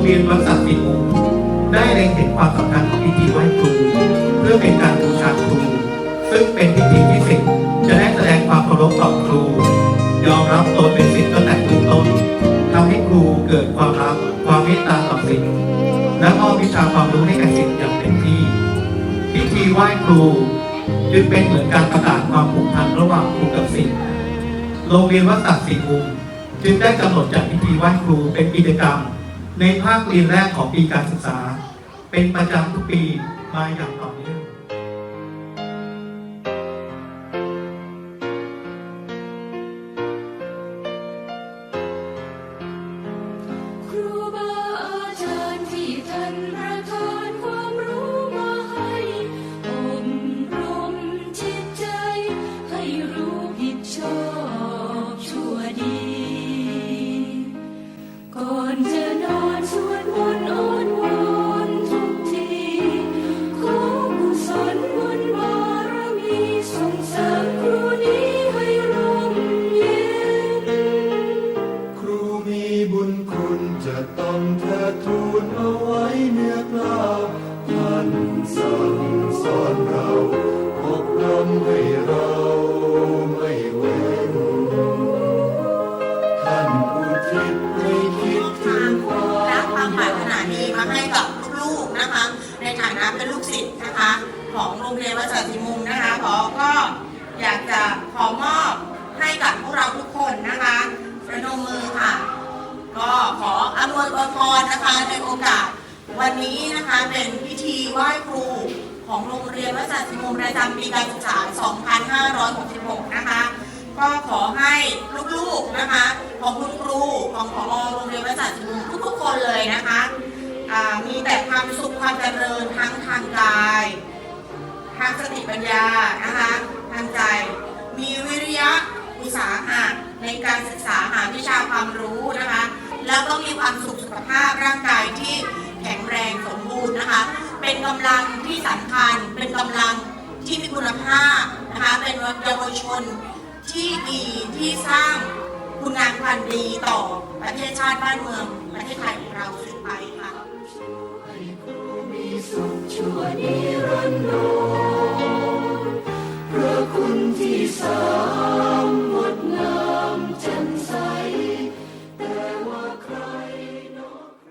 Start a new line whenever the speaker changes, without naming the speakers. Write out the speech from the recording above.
รงเรียนวัดสัตว์สิงห์ได้เล็งเห็นความสำคัญของพิธีไหว้ครู เพื่อเป็นการบูชาครู ซึ่งเป็นพิธีที่สิทธิ์จะได้แสดงความเคารพต่อครู ยอมรับตนเป็นสิทธิ์ตั้งแต่เบื้องต้นทำให้ครูเกิดความรักความเมตตาต่อสิทธิ์และมอบวิชาความรู้ให้แก่สิทธิ์อย่างเต็มที่ พิธีไหว้ครูจึงเป็นเหมือนการประกาศความผูกพันระหว่างครูกับสิทธิ์โรงเรียนวัดสัตว์สีมุมจึงได้กำหนดจัดพิธีไหว้ครูเป็นกิจกรรม ในภาคเรียนแรกของปีการศึกษา เป็นประจำทุกปีมาอย่างต่อเนื่อง
ครูบาอาจารย์ที่ท่านประทานความรู้มาให้อบรมจิตใจให้รู้ผิดชอบชั่วดี ก่อนจะ ต์อ้อนวอนทุกทีขอกุศลบุญบารมีส่งเสริมครูนี้ให้ร่มเย็น
ครูมีบุญคุณจะต้องเทิดทูนเอาไว้เนื้อกล้าวท่านสั่งสอนเรา นะ
คะ ในฐานะเป็นลูกศิษย์นะคะ ของโรงเรียนวัดสันติมุมนะคะขอก็อยากจะขอมอบให้กับพวกเราทุกคนนะคะประนมมือค่ะ ก็ขออำนวยอวยพรนะคะในโอกาสวันนี้นะคะเป็นพิธีไหว้ครูของโรงเรียนวัดสันติมุมประจำปีการศึกษา 2566 นะคะ ก็ขอให้ลูกๆนะคะ ของคุณครูของผอโรงเรียนวัดสันติมุมทุกๆคนเลยนะคะ มีแต่ความสุขความเจริญทั้งทางกาย ทางสติปัญญานะคะทางใจ มีวิริยะอุตสาหะในการศึกษาหาวิชาความรู้นะคะ แล้วก็มีความสุขสุขภาพร่างกายที่แข็งแรงสมบูรณ์นะคะ เป็นกำลังที่สำคัญ เป็นกำลังที่มีคุณภาพนะคะ เป็นเยาวชนที่ดีที่สร้างคุณงามความดีต่อประเทศชาติบ้านเมืองประเทศไทยของเราสืบไปค่ะ
ให้